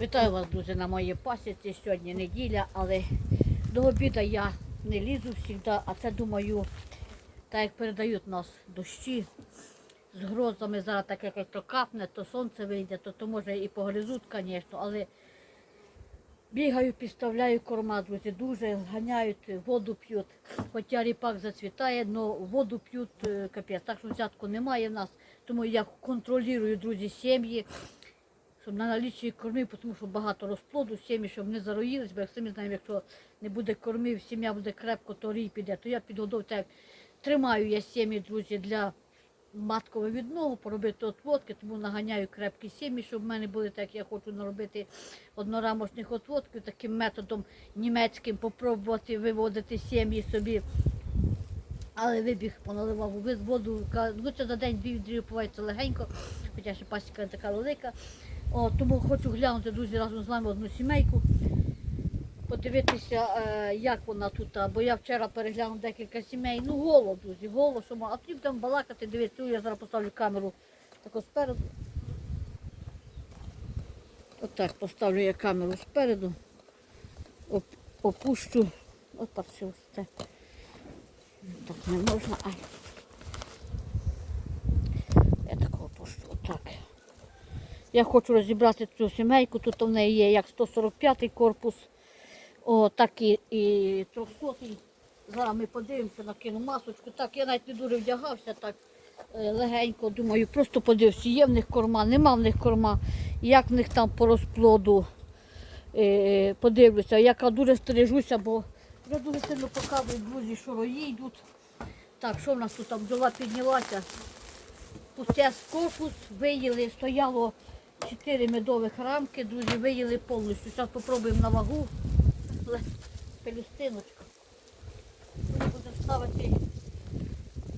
Вітаю вас, друзі, на моїй пасіці. Сьогодні неділя, але до обіду я не лізу завжди, а це думаю, так як передають нас дощі з грозами, зараз так як то капне, то сонце вийде, то, то може і погризуть, звісно, але бігаю, підставляю корма, друзі, дуже ганяють, воду п'ють. Хоча ріпак зацвітає, але воду п'ють е, капець. Так що взятку немає в нас, тому я контролюю, друзі, сім'ї щоб на налічі кормів, тому що багато розплоду, сім'ї, щоб не зароїлись, бо як самі знаємо, якщо не буде кормів, сім'я буде крепко, то рій піде. То я підгодовую, так тримаю я сім'ї, друзі, для маткового відного, поробити отводки, тому наганяю крепкі сім'ї, щоб в мене були так, як я хочу наробити однорамочних отводків, таким методом німецьким попробувати виводити сім'ї собі. Але вибіг, поналивав воду, лучше за день дві відрів бувається легенько, хоча ще пасіка така велика. О, тому хочу глянути, друзі, разом з вами одну сімейку, подивитися, е, як вона тут. Бо я вчора переглянув декілька сімей. Ну, голо, друзі, голо, що а тоді там балакати, дивитися, я зараз поставлю камеру тако спереду. Отак поставлю я камеру спереду, оп, опущу. От так все це. Так не можна, ай. Я такого пущу, отак. Я хочу розібрати цю сімейку. Тут в неї є як 145 корпус, о, так і, і 300. Зараз ми подивимося, накину масочку. Так, я навіть не дуже вдягався, так е, легенько думаю, просто подивився, є в них корма, нема в них корма, як в них там по розплоду. Е, подивлюся, яка дуже стережуся, бо вже дуже сильно показують друзі, що рої йдуть. Так, що в нас тут там бджола піднялася? Пусте корпус виїли, стояло 4 медових рамки, друзі, виїли повністю. Зараз спробуємо на вагу. Але Пелюстиночка. Будемо ставити,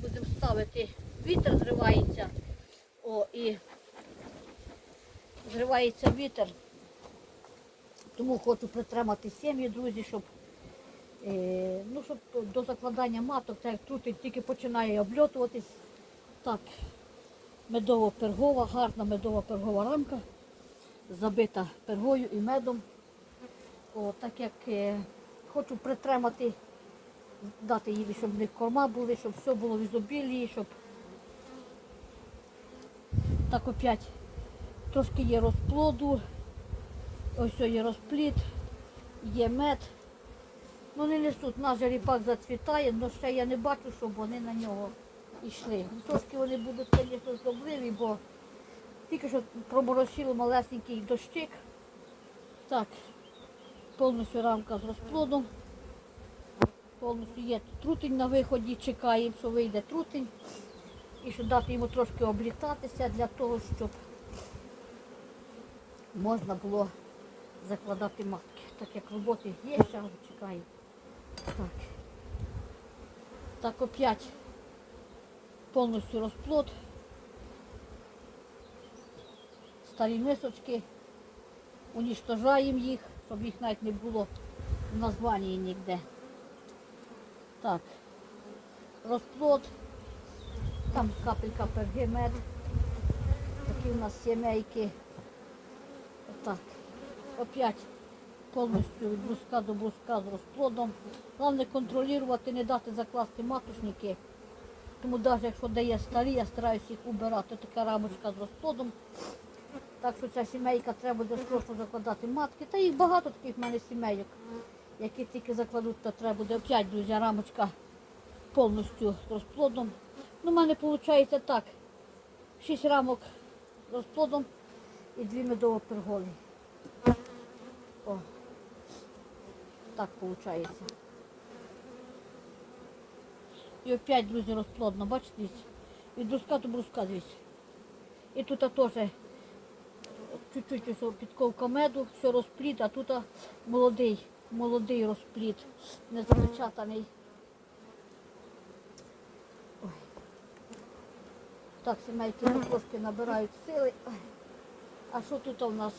будемо ставити, вітер зривається. О, і зривається вітер. Тому хочу притримати сім'ї, друзі, щоб, е, ну, щоб до закладання маток, так як тут тільки починає обльотуватись. Так, медово-пергова, гарна медово-пергова рамка, забита пергою і медом. О, так як е, хочу притримати, дати їй, щоб в них корма були, щоб все було в ізобілії, щоб так опять трошки є розплоду, ось є розплід, є мед. Не несуть, наш ріпак зацвітає, але ще я не бачу, щоб вони на нього йшли. Трошки вони будуть, звісно, зробливі, бо тільки що проморосило малесенький дощик. Так, повністю рамка з розплодом. Повністю є трутень на виході, чекаємо, що вийде трутень. І щоб дати йому трошки облітатися для того, щоб можна було закладати матки. Так як роботи є, ще чекаю. Так. Так опять повністю розплод. Старі мисочки. Уніштожаємо їх, щоб їх навіть не було в названні ніде. Так. Розплод. Там капелька перги меду. Такі у нас сімейки. Отак. Опять повністю від бруска до бруска з розплодом. Головне контролювати, не дати закласти матушники. Тому навіть якщо дає старі, я стараюся їх убирати. Така рамочка з розплодом. Так що ця сімейка треба буде срочно закладати матки. Та їх багато таких в мене сімейок, які тільки закладуть, то треба буде опять, друзі, рамочка повністю з розплодом. Ну, в мене виходить так. Шість рамок з розплодом і дві медово-пергові. О, так виходить. І опять, друзі, розплодно, бачите, від бруска до бруска, дивіться. І тут теж чуть-чуть підковка меду, все розплід, а тут молодий, молодий розплід, не запечатаний. Так, сімейки трошки набирають сили. А що тут у нас?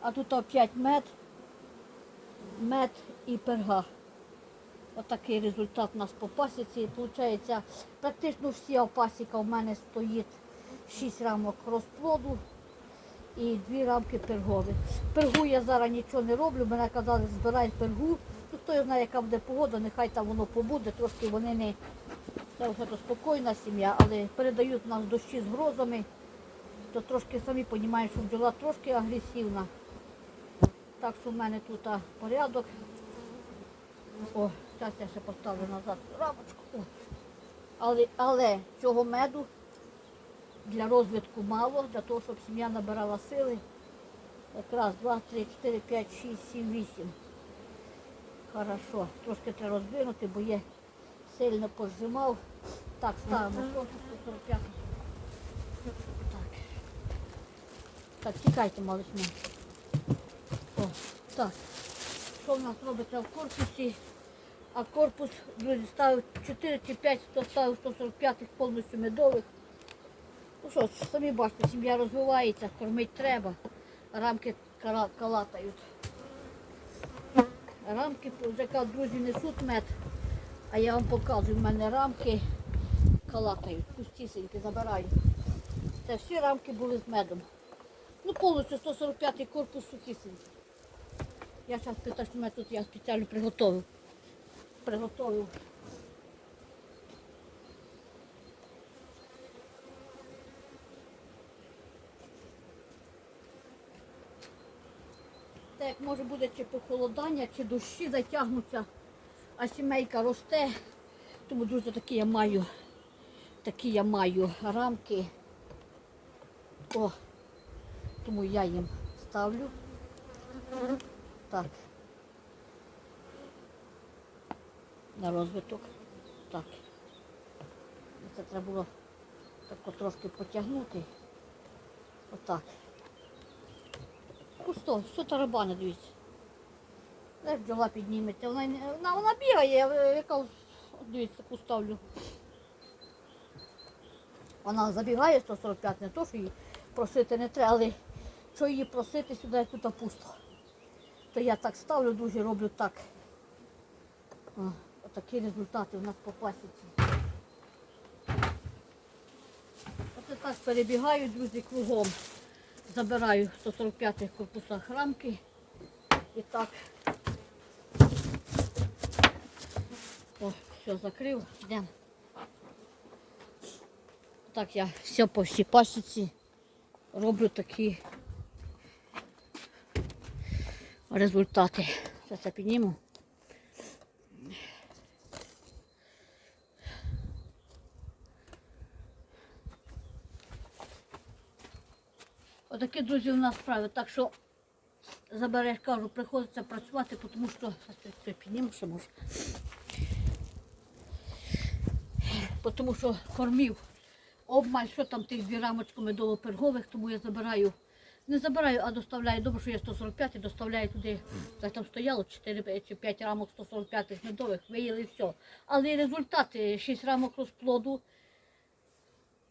А тут опять мед, мед і перга. Отакий результат у нас по пасіці. Получається, практично всі пасіка у мене стоїть 6 рамок розплоду і дві рамки пергові. Пергу я зараз нічого не роблю, мене казали, збирай пергу. Ну, хто знає, яка буде погода, нехай там воно побуде, трошки вони не це вже то спокійна сім'я, але передають нам дощі з грозами, то трошки самі розуміють, що бджола трошки агресивна. Так що в мене тут порядок. О, зараз я ще поставлю назад рамочку. О. Але, але цього меду для розвитку мало, для того, щоб сім'я набирала сили. Якраз 2, 3, 4, 5, 6, 7, 8. Хорошо. Трошки треба роздвинути, бо є сильно пожимав. Так, ставимо корпус 145. Так. Так, тікайте, малишня. О, так. Що в нас робиться в корпусі? А корпус, друзі, ставив 4 чи 5, хто ставив 145 повністю медових. Ну що самі бачите, сім'я розвивається, кормити треба. Рамки калатають. Рамки, кажуть, друзі, несуть мед. А я вам показую, в мене рамки калатають, пустісенькі, забираю. Це всі рамки були з медом. Ну, повністю 145 корпус сухісенький. Я зараз питаю, що мене тут я спеціально приготовив. Приготовив. Так як може буде чи похолодання, чи дощі затягнуться, а сімейка росте. Тому, друзі, такі я маю, такі я маю рамки. О, тому я їм ставлю. Так. На розвиток. Так. Це треба було так трошки потягнути. Отак. Пусто, все тарабани, дивіться. Де ж бджола підніметься? Вона, вона, вона бігає, е, яка дивіться, таку ставлю. Вона забігає 145, не то, що її просити не треба, але що її просити сюди, тут пусто. То я так ставлю, дуже роблю так. Отакі результати у нас по пасіці. Оце так перебігаю, друзі, кругом. Забираю в 145 корпусах рамки. І так. О, все, закрив. Йдемо. Так я все по всій пасіці роблю такі результати. Зараз я підніму. Отакі, друзі, у нас справи. Так що забереш, кажу, приходиться працювати, тому що Щас я це підніму, що може. Тому що кормів обмаль, що там тих дві рамочки медово-пергових, тому я забираю. Не забираю, а доставляю. Добре, що я 145 і доставляю туди. Так там стояло 4 чи 5 рамок 145 медових, виїли все. Але результати 6 рамок розплоду.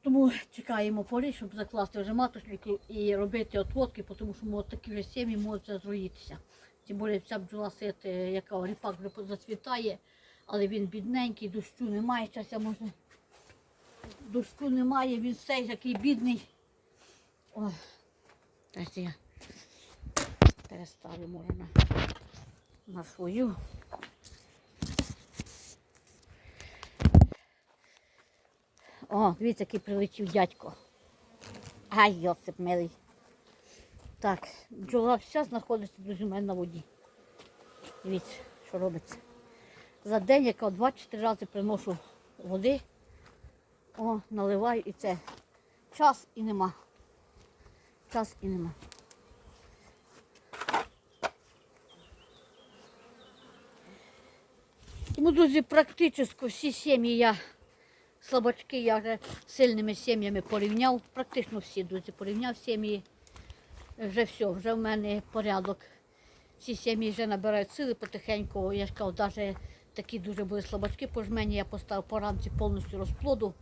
Тому чекаємо пори, щоб закласти вже маточники і робити отводки, тому що от такі вже сім'ї можуть зруїтися. Тим більше ця бджола сит, е, яка ріпак вже зацвітає, але він бідненький, дощу немає. Зараз я можна. Дощу немає, він цей такий бідний. Ой, я переставлю може на свою. О, дивіться, який прилетів дядько. Ай, Йосип милий. Так, бджола вся знаходиться друзі, у мене на воді. Дивіться, що робиться. За день, яка 2-4 рази приношу води. О, наливаю і це. Час і нема. Час і нема. Тому, друзі, практично всі сім'ї я слабачки я вже з сильними сім'ями порівняв. Практично всі, друзі, порівняв сім'ї. Вже все, вже в мене порядок. Всі сім'ї вже набирають сили потихеньку. Я ж кажу, навіть такі дуже були слабачки по жмені, я поставив по рамці повністю розплоду.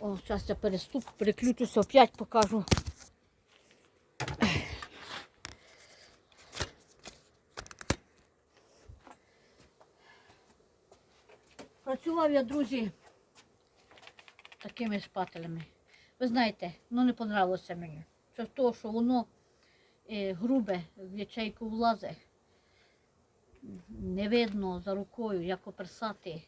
О, зараз я переступ, переключуся, опять покажу. Працював я, друзі, такими шпателями. Ви знаєте, ну не понравилося мені. Що з того, що воно е, грубе в ячейку влазе. Не видно за рукою, як оперсати.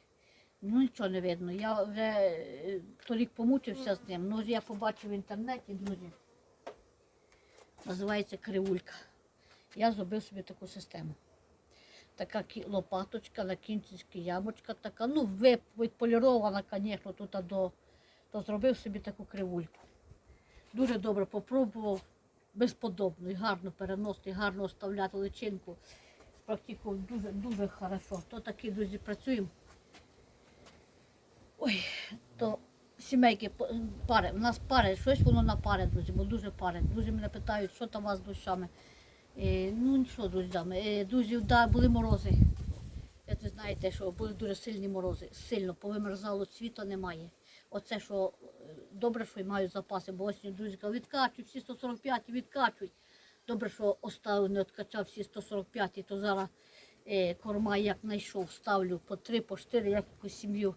Ну нічого не видно. Я вже е, торік помучився з ним. Ну я побачив в інтернеті, друзі. Називається кривулька. Я зробив собі таку систему. Така лопаточка, на кінчики ямочка така. Ну, ви- відполірована, звісно, тут до, то зробив собі таку кривульку. Дуже добре попробував, безподобно і гарно переносити, гарно оставляти личинку. Практикував дуже, дуже хорошо. То такі, друзі, працюємо. Ой, то сімейки пари. У нас пари, щось воно на пари, друзі, бо дуже пари. Друзі мене питають, що там у вас з дощами. Е, ну нічого, друзі, е, друзі, да, були морози. Е, Ви знаєте, що були дуже сильні морози. Сильно повимерзало, світла немає. Оце що е, добре, що й мають запаси, бо осінь друзі кажуть, відкачують, всі 145 відкачують. Добре, що оставив, не відкачав всі 145, то зараз е, корма як знайшов, ставлю по 3, по 4, як якусь сім'ю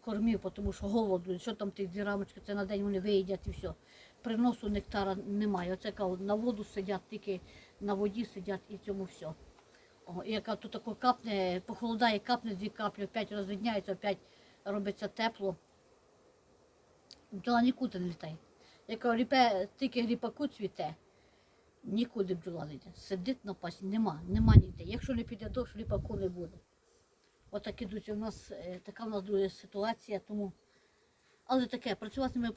кормів, тому що голоду, що там тих дві рамочки, це на день вони виїдять і все. Приносу нектара немає. Оце кажу, на воду сидять, тільки на воді сидять і цьому все. О, і яка тут тако капне, похолодає, капне дві каплі, опять розвидняється, опять робиться тепло. Бджола нікуди не літає. Яка ріпе, тільки гріпаку цвіте, нікуди бджола не йде. Сидить на пасі, нема, нема ніде. Якщо не піде дощ, ріпаку не буде. Отак ідуть у нас, е, така в нас друга ситуація, тому. Але таке, працювати ми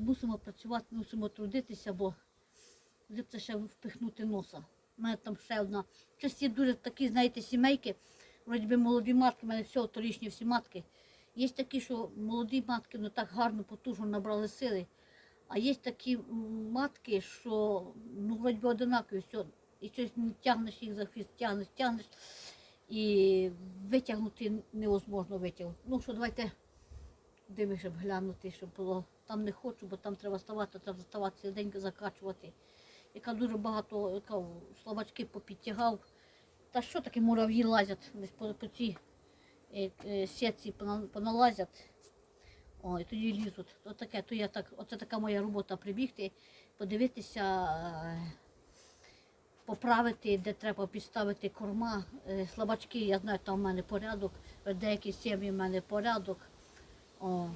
мусимо працювати, мусимо трудитися, бо де б це ще впихнути носа. У мене там ще одна. Є дуже такі, знаєте, сімейки, вроді би молоді матки, в мене все торічні всі матки. Є такі, що молоді матки ну так гарно, потужно набрали сили. А є такі матки, що ну, вроді одинакові, все, і щось не тягнеш їх за хвіст, тягнеш, тягнеш. І витягнути невозможно витягнути. Ну що, давайте дими, щоб глянути, щоб було. Там не хочу, бо там треба ставати, треба ставати цілий день закачувати. Яка дуже багато яка, слабачки попідтягав. Та що таке мурав'ї лазять по, по цій сітці поналазять. О, і тоді лізуть. То таке, то я так, оце така моя робота прибігти, подивитися, е, поправити, де треба підставити корма. Е, Слабачки, я знаю, там в мене порядок, деякі сім'ї в мене порядок. О,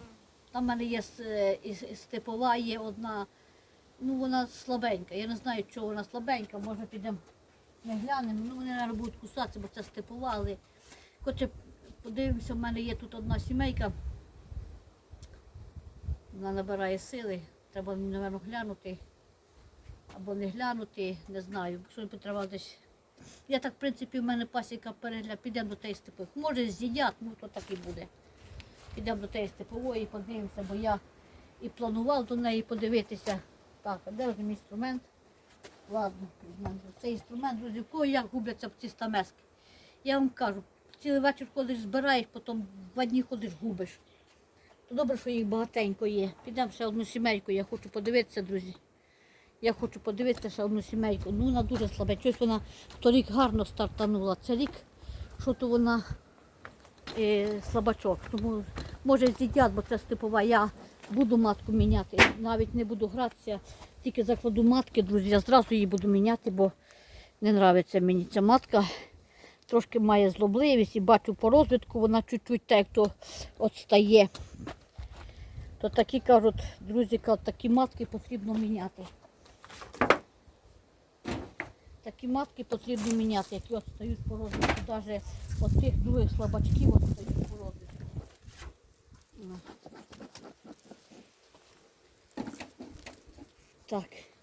там в мене є е, степова, є одна, ну вона слабенька. Я не знаю, чого вона слабенька, може підемо не глянемо. Ну вони наверное, будуть кусатися, бо це степова, але хоче подивимося, в мене є тут одна сімейка. Вона набирає сили, треба, мабуть, глянути. Або не глянути, не знаю, що треба десь. Я так, в принципі, в мене пасіка перегляд, підемо до тієї степової. Може, з'їдять, ну то так і буде. Підемо до тієї степової, подивимося, бо я і планував до неї подивитися. Так, а де вже мій інструмент? Ладно, цей інструмент, друзі, в кого як губляться ці стамески. Я вам кажу, цілий вечір ходиш, збираєш, потім два дні ходиш, губиш. То добре, що їх багатенько є. Підемо ще одну сімейку, я хочу подивитися, друзі. Я хочу подивитися ще одну сімейку. Ну, вона дуже слабе. Щось вона торік гарно стартанула. Це рік, що то вона е, слабачок. Тому може з'їдять, бо це степова. Я буду матку міняти. Навіть не буду гратися, тільки закладу матки, друзі. Я зразу її буду міняти, бо не подобається мені ця матка. Трошки має злобливість і бачу по розвитку, вона чуть-чуть так то відстає. То такі кажуть, друзі, кажуть, такі матки потрібно міняти. Такі матки потрібно міняти, які відстають по розвитку. Навіть от тих других слабачків відстають по розвитку. Так.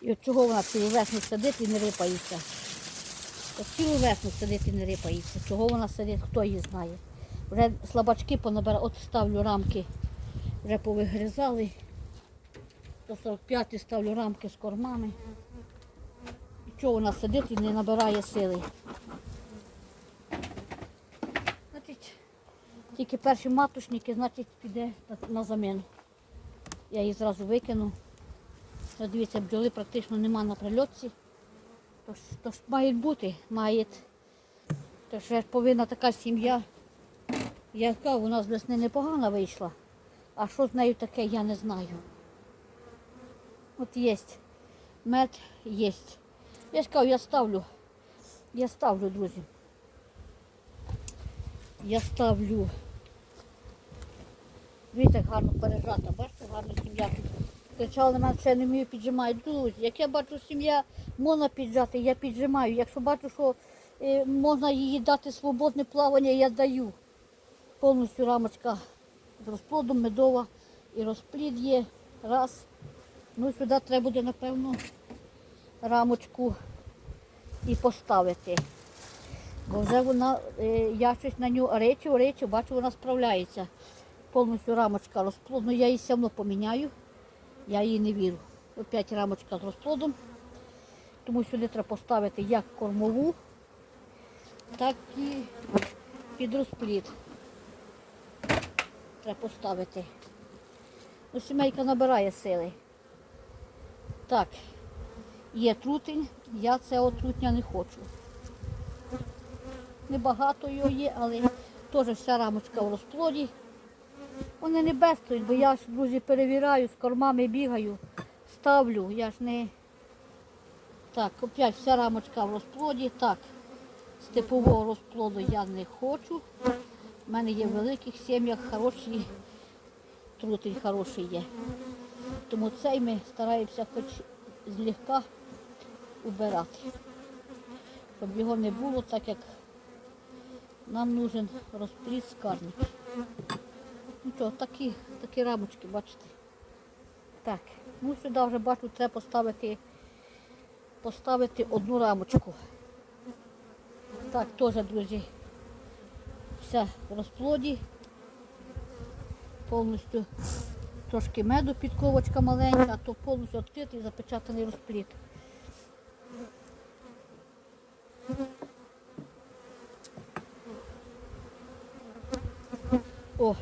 І от чого вона цілу весну сидить і не рипається? От цілу весну сидить і не рипається. Чого вона сидить, хто її знає. Вже слабачки понабирали, от ставлю рамки, вже повигризали. До 45 ставлю рамки з кормами. І чого вона сидить і не набирає сили. Значить, тільки перші матушники, значить, піде на, заміну. Я її зразу викину. От Дивіться, бджоли практично нема на прильотці. Тож, тож має бути, має. Тож ж повинна така сім'я, яка у нас весни непогана вийшла. А що з нею таке, я не знаю. От є. Мед є. Я ж кажу, я ставлю. Я ставлю, друзі. Я ставлю. Дивіться, як гарно пережата, бачите, гарна сім'я. Кричали на мене, що я не вмію піджимати. Друзі, як я бачу, сім'я можна піджати, я піджимаю. Якщо бачу, що е, можна їй дати свободне плавання, я даю. Повністю рамочка з розплодом медова і розплід є. Раз. Ну сюди треба буде, напевно, рамочку і поставити. Бо вже вона, е, я щось на нього речу, речу, бачу, вона справляється. Повністю рамочка розплод. Ну я її все одно поміняю. Я їй не вірю. Опять рамочка з розплодом. Тому сюди треба поставити як кормову, так і під розплід. Треба поставити. Ну, сімейка набирає сили. Так, є трутень, я цього трутня не хочу. Небагато його є, але теж вся рамочка в розплоді. Вони не бестують, бо я ж, друзі, перевіряю, з кормами бігаю, ставлю, я ж не. Так, опять вся рамочка в розплоді. Так, степового розплоду я не хочу. У мене є в великих сім'ях хороші, трутень хороший є. Тому цей ми стараємося хоч злегка убирати. Щоб його не було, так як нам нужен розплід скарбник. Що, такі, такі рамочки, бачите. Так, ну сюди вже бачу, треба поставити, поставити одну рамочку. Так, теж, друзі, вся в розплоді. Повністю трошки меду підковочка маленька, а то повністю відкритий запечатаний розплід. О,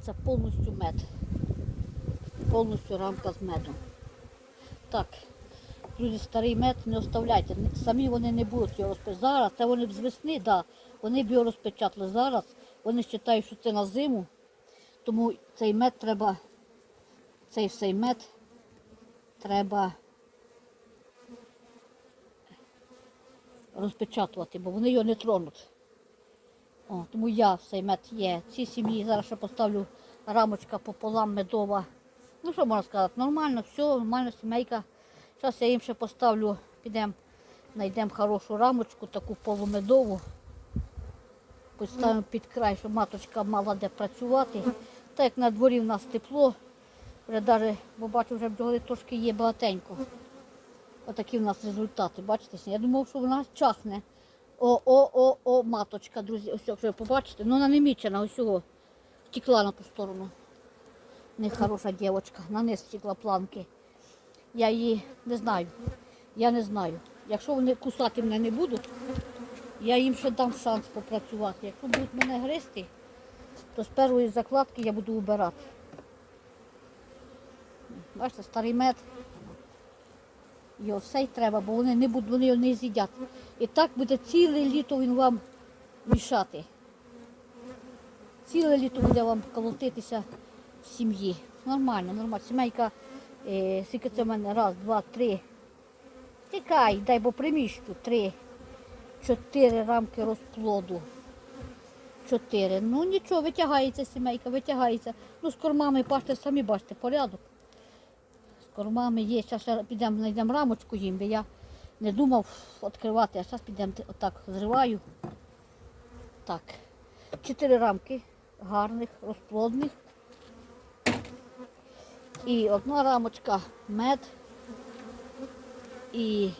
це повністю мед. Повністю рамка з медом. Так, друзі, старий мед не оставляйте. Самі вони не будуть його розпечатати. Зараз це вони з весни, да, вони б його розпечатали. Зараз вони вважають, що це на зиму. Тому цей мед треба, цей всей мед треба розпечатувати, бо вони його не тронуть. О, тому я цей мед є. Ці сім'ї зараз ще поставлю рамочка пополам медова. Ну що можна сказати, нормально, все, нормально, сімейка. Зараз я їм ще поставлю, підемо, знайдемо хорошу рамочку, таку полумедову. Поставимо під край, щоб маточка мала де працювати. Так як на дворі в нас тепло, вже навіть, бо бачу, вже бджоли трошки є багатенько. Отакі в нас результати, бачите? Я думав, що вона чахне. О, о, маточка, друзі, ось якщо ви побачите, ну вона не мічена, ось його. Втекла на ту сторону. Нехороша дівчинка, на низ втекла планки. Я її не знаю. Я не знаю. Якщо вони кусати мене не будуть, я їм ще дам шанс попрацювати. Якщо будуть мене гризти, то з першої закладки я буду убирати. Бачите, старий мед. Його все й треба, бо вони не будуть, вони його не з'їдять. І так буде ціле літо він вам мішати. Ціле літо буде вам колотитися сім'ї. Нормально, нормально. Сімейка, е, скільки це в мене? Раз, два, три. Тікай, дай бо приміщу. Три, чотири рамки розплоду. Чотири. Ну нічого, витягається сімейка, витягається. Ну з кормами бачите, самі бачите, порядок. З кормами є. Зараз підемо, знайдемо рамочку їм, бо я не думав відкривати, а зараз підемо отак зриваю. Так. Чотири рамки гарних, розплодних. І одна рамочка мед. І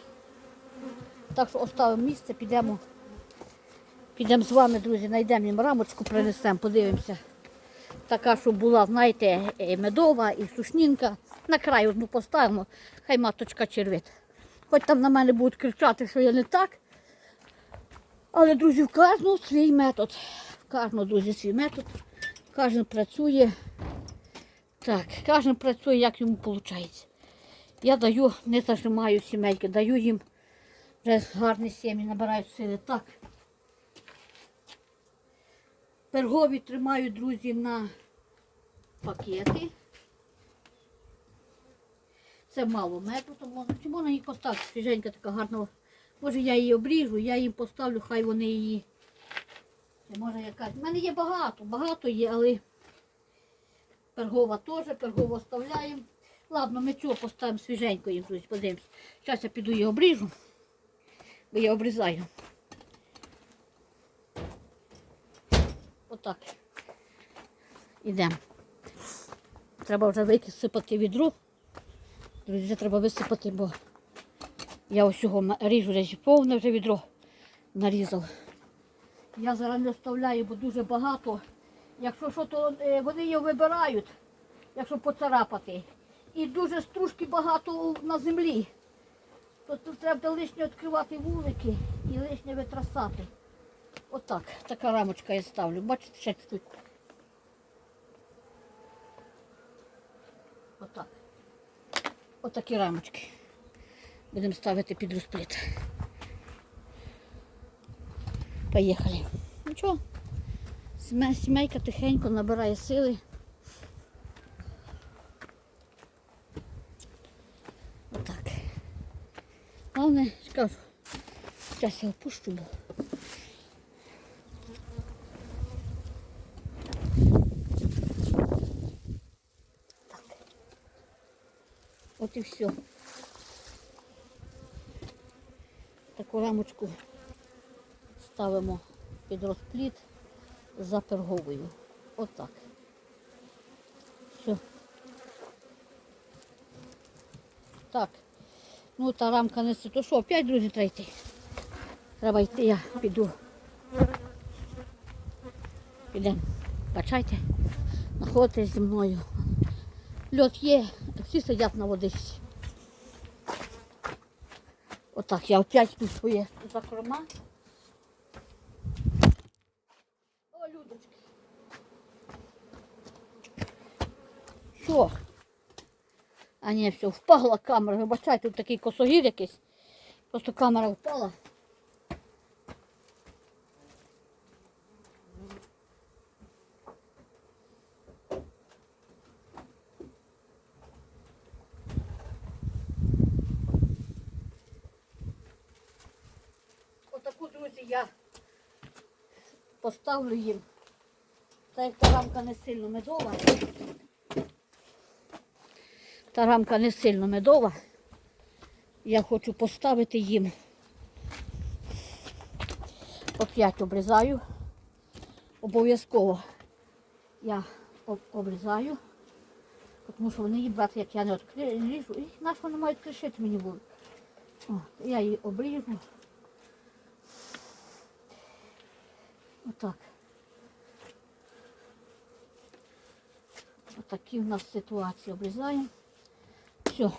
так що оставимо місце, підемо. Підемо з вами, друзі, знайдемо їм рамочку, принесемо, подивимося. Така, щоб була, знаєте, е, медова і сушнінка. На край одну поставимо, хай маточка червить. Хоч там на мене будуть кричати, що я не так. Але, друзі, в кожного свій метод. В кожного, друзі, свій метод. Кожен працює. Так, кожен працює, як йому виходить. Я даю, не зажимаю сімейки, даю їм вже гарні сім'ї, набирають сили. Так. Пергові тримаю, друзі, на пакети. Це мало меду, то можна. Чи можна її поставити? Свіженька така гарна. Може я її обріжу, я їм поставлю, хай вони її. Чи може якась. У мене є багато, багато є, але пергова теж, пергова оставляємо. Ладно, ми цього поставимо свіженько їм, друзі, подивимось. Зараз я піду її обріжу, бо я обрізаю. Отак. Ідемо. Треба вже висипати відро. Друзі, вже треба висипати, бо я ось його ріжу, ріжу повне вже відро нарізав. Я зараз не оставляю, бо дуже багато. Якщо що, то е, вони його вибирають, якщо поцарапати. І дуже стружки багато на землі. То тут треба лишнє відкривати вулики і лишнє витрасати. Отак, така рамочка я ставлю. Бачите, ще тут. Отак. Отакі рамочки. Будемо ставити під розпліт. Поїхали. Ну сімейка тихенько набирає сили. Отак. Головне, скажу, зараз я опущу, так. От і все. Таку рамочку ставимо під розпліт за перговою. Отак. Все. Так. Ну та рамка не то що, опять, друзі, треба. Треба йти, я піду. Підемо. Бачайте. Знаходитесь зі мною. Льот є, всі сидять на водичці. Отак, я опять тут своє закрома. Що? А ні, все, впала камера. Вибачайте, тут такий косогір якийсь. Просто камера впала. Отаку, друзі, я поставлю їм. Та як та рамка не сильно медова. Та рамка не сильно медова. Я хочу поставити їм. Оп'ять обрізаю. Обов'язково я обрізаю. Тому що вони її як я не відріжу. І наш вони мають кришити мені будуть. О, я її обріжу. Отак. Отакі в нас ситуації обрізаємо. Все.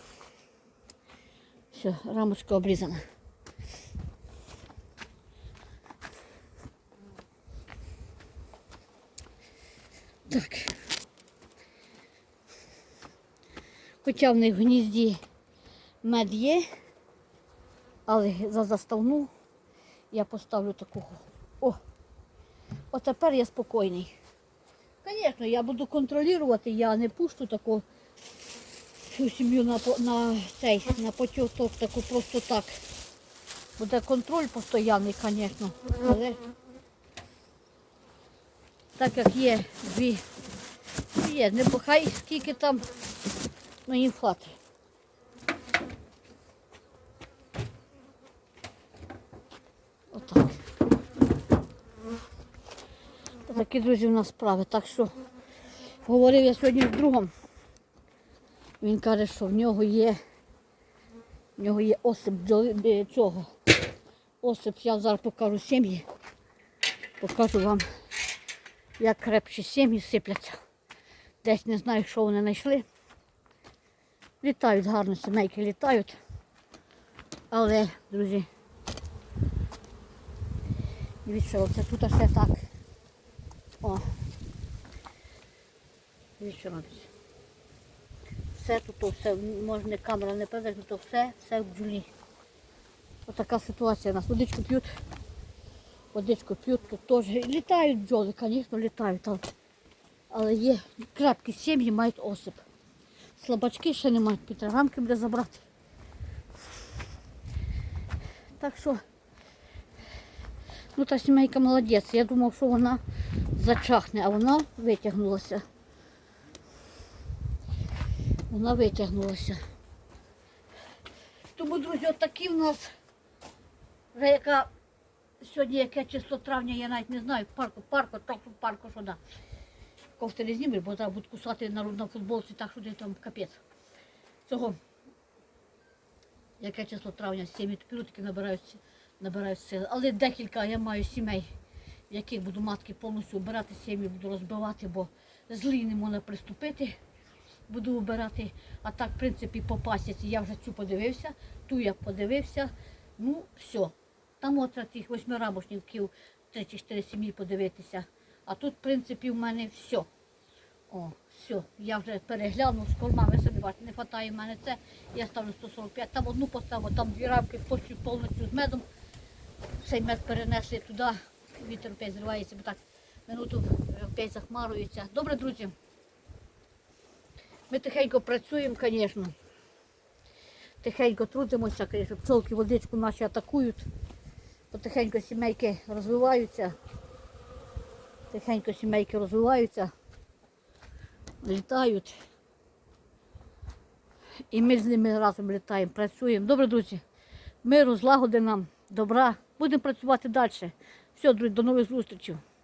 Все, рамочка обрізана. Так. Хоча в них в гнізді мед є, але за заставну я поставлю такого. О! От тепер я спокійний. Звісно, я буду контролювати, я не пущу таку всю сім'ю на, на цей, на потьоток, таку просто так. Буде контроль постійний, звісно. Але так як є дві, є, не хай скільки там ну, їм хватить. Отак. Такі, друзі, у нас справи. Так що говорив я сьогодні з другом. Він каже, що в нього є, в нього є осип е, цього. Осип, я зараз покажу сім'ї. Покажу вам, як крепші сім'ї сипляться. Десь не знаю, що вони знайшли. Літають гарно, сімейки літають. Але, друзі, дивіться, оце тут все так. О. Дивіться, робиться. Все тут, то все, може камера не передати, то все, все в бджолі. Отака ситуація у нас. Водичку п'ють. Водичку п'ють, тут теж. Літають бджоли, звісно, літають. Але Але є крепкі сім'ї, мають осип. Слабачки ще не мають півтора рамки буде забрати. Так що, ну та сімейка молодець. Я думав, що вона зачахне, а вона витягнулася. Вона витягнулася. Тому, друзі, отакі в нас, вже яка сьогодні яке число травня, я навіть не знаю, парку, парку, так парку, що да. Кофти не знімеш, бо зараз будуть кусати на, на футболці, так що де там капець. Цього, яке число травня, сім'ї пірутки набирають, набирають сили. Але декілька я маю сімей, яких буду матки повністю обирати, сім'ї буду розбивати, бо злі не можна приступити. Буду обирати. А так, в принципі, по пасіці я вже цю подивився, ту я подивився. Ну, все. Там от тих восьми рабочників, три чи чотири сім'ї подивитися. А тут, в принципі, в мене все. О, все, я вже переглянув з корма, ви собі бачите, не вистачає в мене це. Я ставлю 145, там одну поставив, там дві рамки почти повністю з медом. Цей мед перенесли туди, вітер опять зривається, бо так минуту опять захмарується. Добре, друзі. Ми тихенько працюємо, звісно. Тихенько трудимося, звісно. Пчолки водичку наші атакують. Потихеньку сімейки розвиваються. Тихенько сімейки розвиваються, літають. І ми з ними разом літаємо, працюємо. Добре, друзі, миру, злагоди нам, добра. Будемо працювати далі. Все, друзі, до нових зустрічей.